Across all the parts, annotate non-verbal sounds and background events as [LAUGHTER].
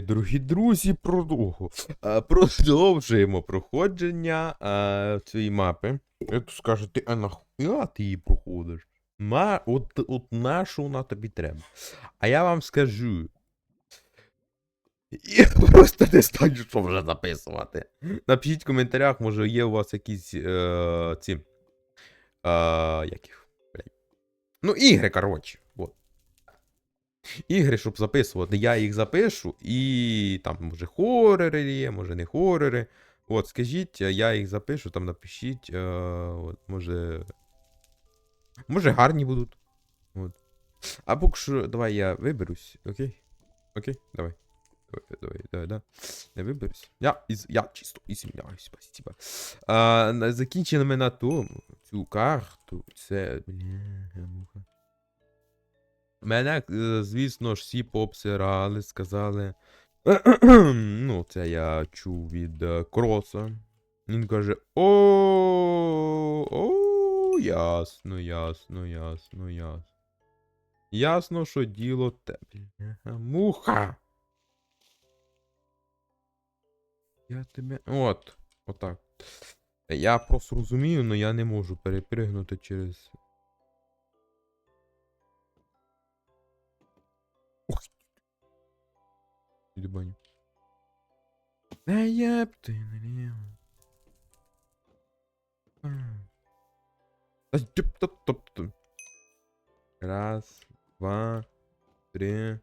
Дорогі друзі. Е, Продовжуємо проходження е, цієї мапи. Я тут скажу, ти а нахуя ти її проходиш? На, от, от на що вона тобі треба. А я вам скажу. Я [LAUGHS] просто не знаю, що вже записувати. Напишіть в коментарях, може є у вас якісь е, ці. Е, як їх? Блядь. Ну, ігри, коротше. Ігри, щоб записувати. Я їх запишу, і там, може, хорори є, може не хорори. От, скажіть, я їх запишу, там напишіть. Е, от, може. Може, гарні будуть. От. А поки що, давай я виберусь, окей? Окей, давай. Давай, давай, давай, да. Я виберусь. Я, із, я чисто извиняюсь, спасибо. А, закінчили ми на тому. Цю карту. Це. Бля, муха. Мене, е, звісно ж, всі пообсирали, сказали. [CLEARS THROAT] ну, це я чув від е, Кроса. Він каже: О, о, ясно, ясно, ясно, ясно. Ясно, що діло те. Муха! Я тебе. От. Отак. Я просто розумію, але я не можу перепригнути через. Іди баню. Е, єп ти наліво. М. Та тьоп топ топ топ. Раз, два, три,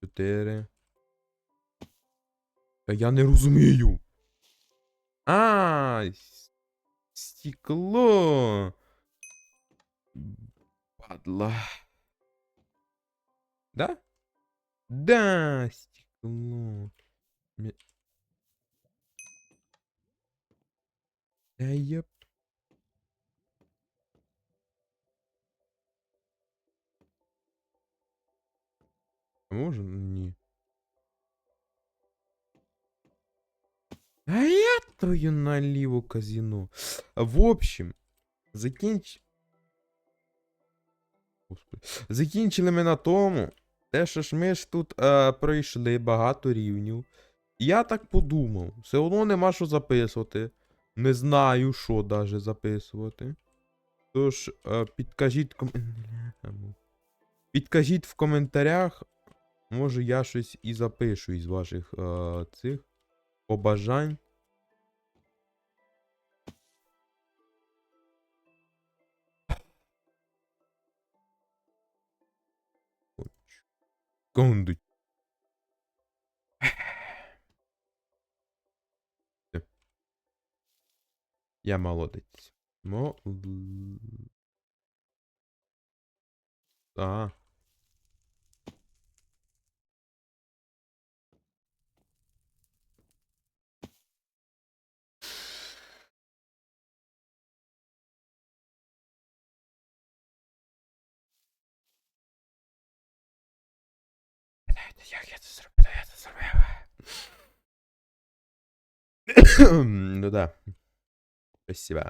чотири. Та я не розумію. А, с- стекло. Падла. Да? Да, стекло. Ме- Да я... А може? Ні. А я твою наліво казино. В общем, закінч... Господи. Закінчили ми на тому. Те, що ж ми ж тут е, пройшли багато рівнів. Я так подумав, все одно нема що записувати. Не знаю, що даже записувати. Тож, е, підкажіть ком... [CLEARS THROAT] Підкажіть в коментарях. Може я щось і запишу із ваших е, цих побажань. Секунду. Я молодець. Мол... Ага. Як я це зробив? Я це зробив. ну да. Спасибо.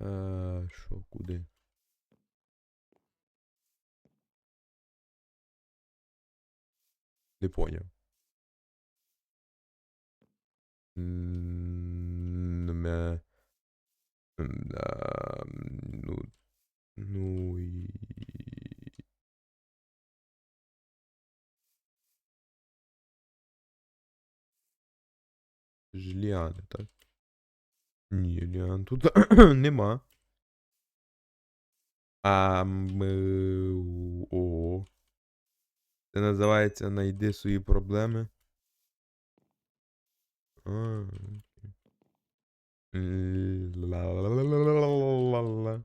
Е, Що, куди? Не поняв. М, да, Ну, ну Ж ліани, так? Ні, ліан тут [CLEARS THROAT] нема. А ми... О. Це називається Найди свої проблеми. Ла-ла-ла-ла-ла-ла-ла.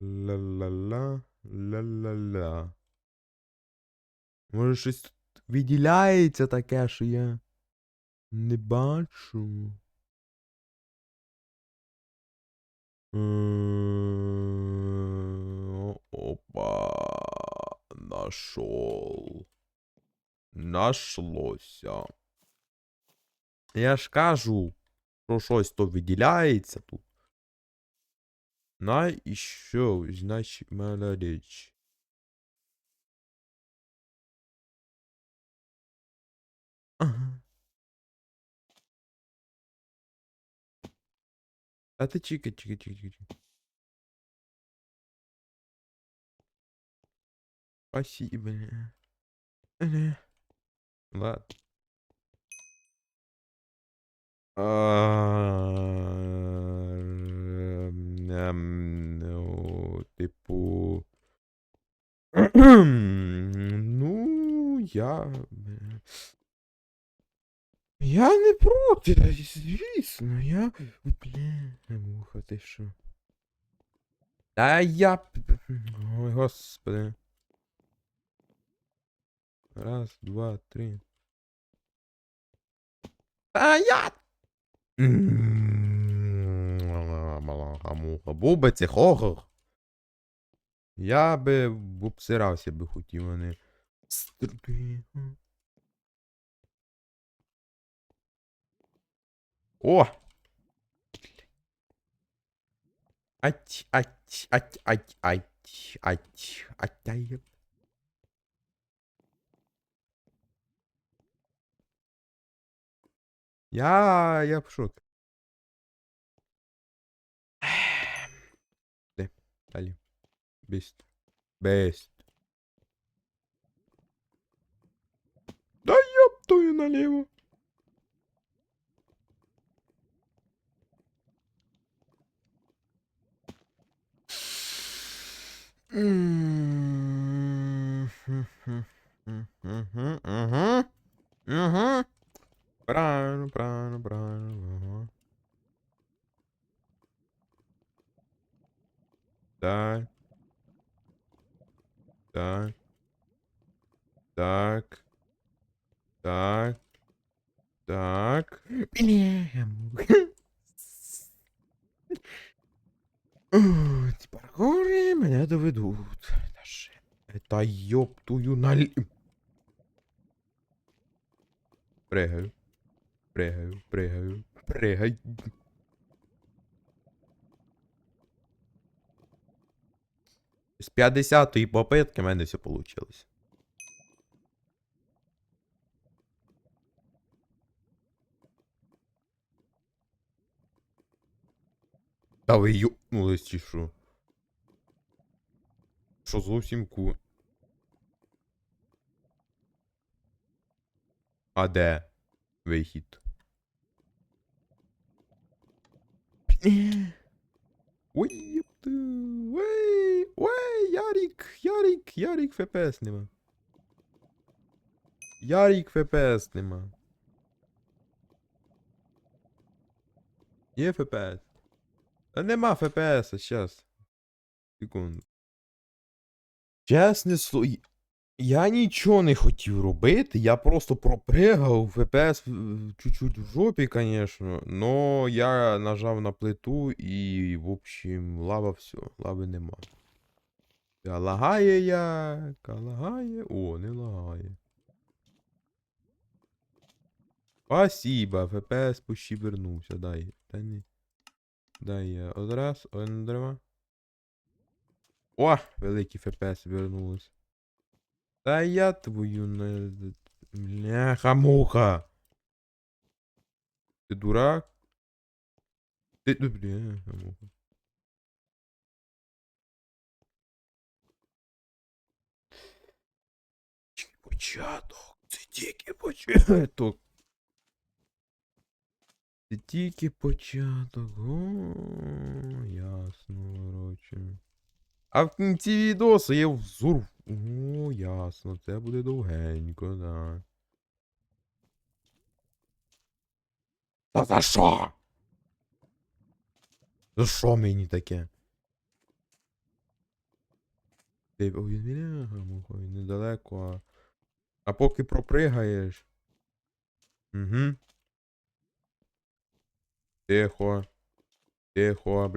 Ла-ла-ла. Ла-ла-ла. Може щось тут виділяється таке, що я не бачу. Е, опа. Нашел. Нашлося. Я ж кажу, що щось то виділяється тут. На іще, значить, мала річ. Ага. А ти чекай, чекай, чекай, чекай. Спасибо. [LAUGHS] Ладно. Ну, типу. [CLEARS THROAT] Ну, я. Я не проти, звісно, я. Муха, ти що? Та я. Ой, господи. Раз, два, три. Та я. Муха, був би це хохох. Я би обсирався би хотів, а не. О! Ать, ать, ать, ать, ать, ать, ать, ай. Я, я шокі. Де? Далі. Бест. Бест. Да ёб твою налево. Угу. Правильно, правильно, правильно. Ага. Так. Так. Так. Так. Так. Бля, Ух, Ці паркури мене доведуть. Та ще. Та йоп тую наль... Пригаю. Пригаю, пригаю, пригай. З 50-ї попитки в мене все вийшло. Та ви юпнулись чи що? Що зовсім ку. А де? Вихід. Ой, єпта. Ой, ой, Ярик, Ярик, Ярик ФПС нема. Ярик ФПС нема. Є ФПС. Та нема ФПС, щас. Секунду. Чесне слово. Я нічого не хотів робити, я просто пропригав, ФПС чуть-чуть в жопі, конечно, но я нажав на плиту і, в общем, лава все, лави нема. А лагає як, а лагає. О, не лагає. Спасибо, ФПС почти вернувся, дай. Та. Дай я одраз, одрева. О, великий ФПС вернулось. Та я твою на... Бляха-муха. Ти дурак? Ти... ну, Бляха-муха. Тільки початок. Це тільки початок. Це тільки початок. О, ясно, короче. А в кінці відосу я взор. О, ясно, це буде довгенько, так. Та за що? За що мені таке? Ти муха, недалеко, а. Поки пропригаєш. Угу. Тихо. Тихо.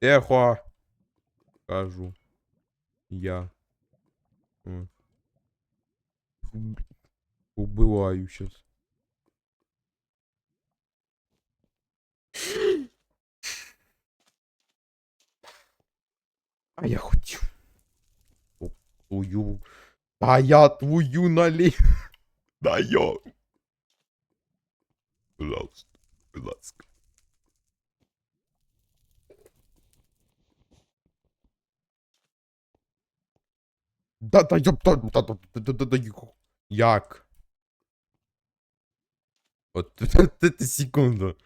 Тихо. Кажу. Я. О. Уб- Убиваю сейчас. А я хотів. О, Твою. Та я твою налів. [LAUGHS] Да я. Пожалуйста, будь Да, да, я, да, да, да, да, як? От, [LAUGHS] секунду.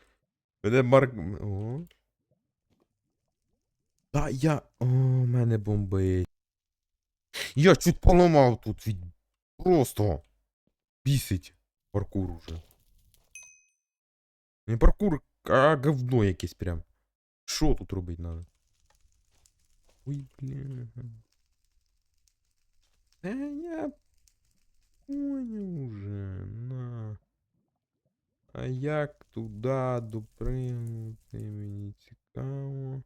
Мене Марк... О. Та я... О, мене бомбить. Я чуть поламав тут від... Просто. Бісить. Паркур уже. Не паркур, а говно якесь прям. Що тут робити надо? Ой, бля. Та я понял уже, на. А як туди допригнути, мені цікаво.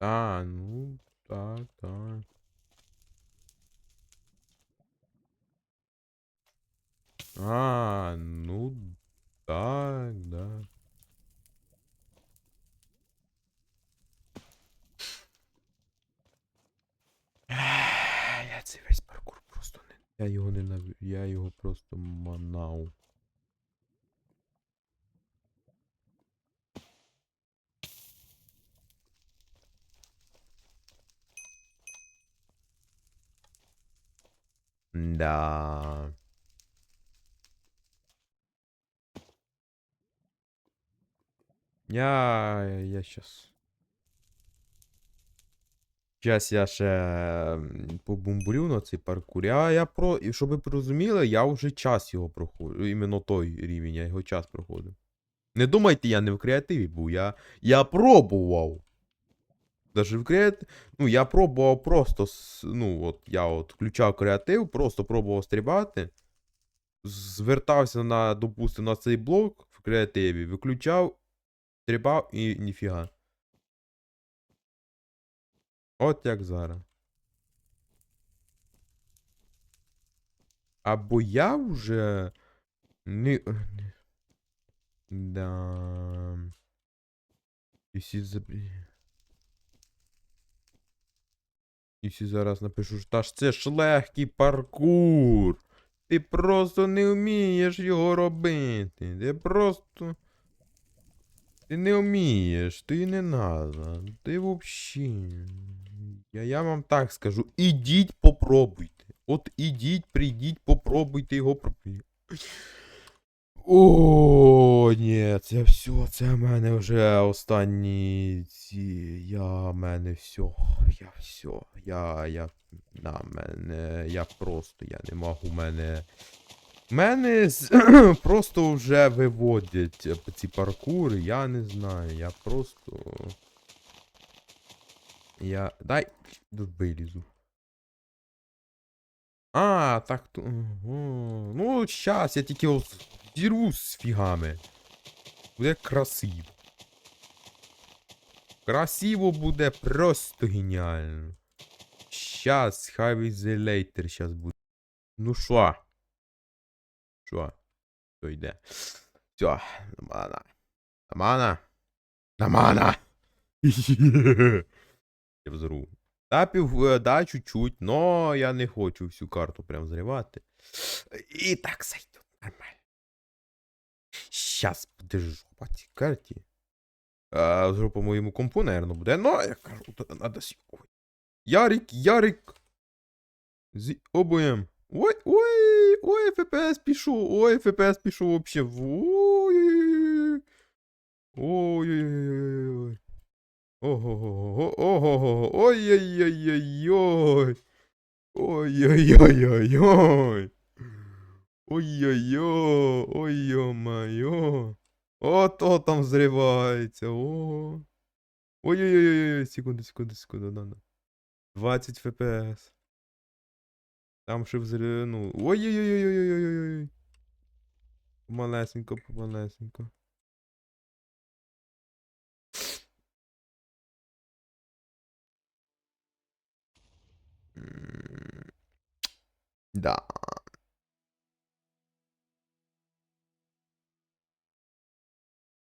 А, ну, так, так. А, ну, так, да. Я цей весь паркур просто не. Я його не. Я його просто манав. Да. Я. Я щас. Щас я ще м, побумбурю на цей паркур. Я, я про. І щоб ви порозуміли, я вже час його проходжу. Іменно той рівень, я його час проходив. Не думайте, я не в креативі був. Я, я пробував. Даже в креат... Ну, я пробував просто. Ну, от я от включав креатив, просто пробував стрибати. Звертався на, допустимо, на цей блок в креативі, виключав, стрибав і ніфіга. От як зараз. Або я вже. Не... Да. Якщо зараз напишу, що та ж це ж легкий паркур. Ти просто не вмієш його робити. Ти просто. Ти не вмієш, ти не надо. Ти вообще. Я, я вам так скажу. Ідіть попробуйте. От ідіть, прийдіть, попробуйте його. О, ні, це все, це в мене вже останні ці. Я в мене все. Я все. Я. Я. На мене. Я просто. Я не можу. Мене. Мене [CLEARS THROAT] просто вже виводять е, ці паркури, я не знаю. Я просто. Я. Дай. Вилізу. А, так то. Ну, щас, я тільки ось зірву з фігами. Буде красиво. Красиво буде просто геніально. Щас, хай later щас буде. Ну що? Що? Що йде? Все, намана. Намана. Намана. Я взору. Та пів, е, да, чуть-чуть, но я не хочу всю карту прям зривати. І так зайду. Нормально. Щас буде жопа цій карті. А, зро по моєму компу, наверно, буде. Ну, я кажу, то надо сьогодні. Ярик, Ярик. З обоєм. Ой, ой, ой, ФПС пішов, ой, ФПС пішов вообще. в- Ой. Ой-ой-ой. Ого-го-го, ого-го, ой-ой-ой-ой-ой. Ой-ой-ой-ой-ой. Ой-ой-ой, ой-ой-моё. Ото там взривається, о. Ой-ой-ой, секунду, секунду, секунду, надо. 20 фпс. Там ще взрив, ну. Ой-ой-ой-ой-ой-ой-ой. Помалесенько, Да.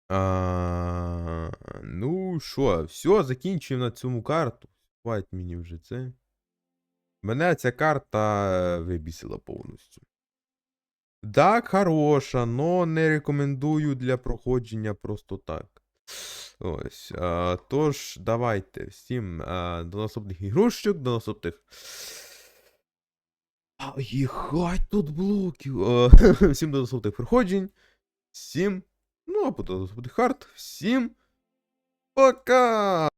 А, Ну, що, все, закінчуємо на цьому карту. Хватить мені вже це. Мене ця карта вибісила повністю. Так, хороша, но не рекомендую для проходження просто так. Ось. А, тож, давайте всім а, до наступних ігрушок, до наступних. А, їхать тут блоків. А, [LAUGHS] всім до наступних проходжень. Всім. Ну, або до наступних карт. Всім. Пока!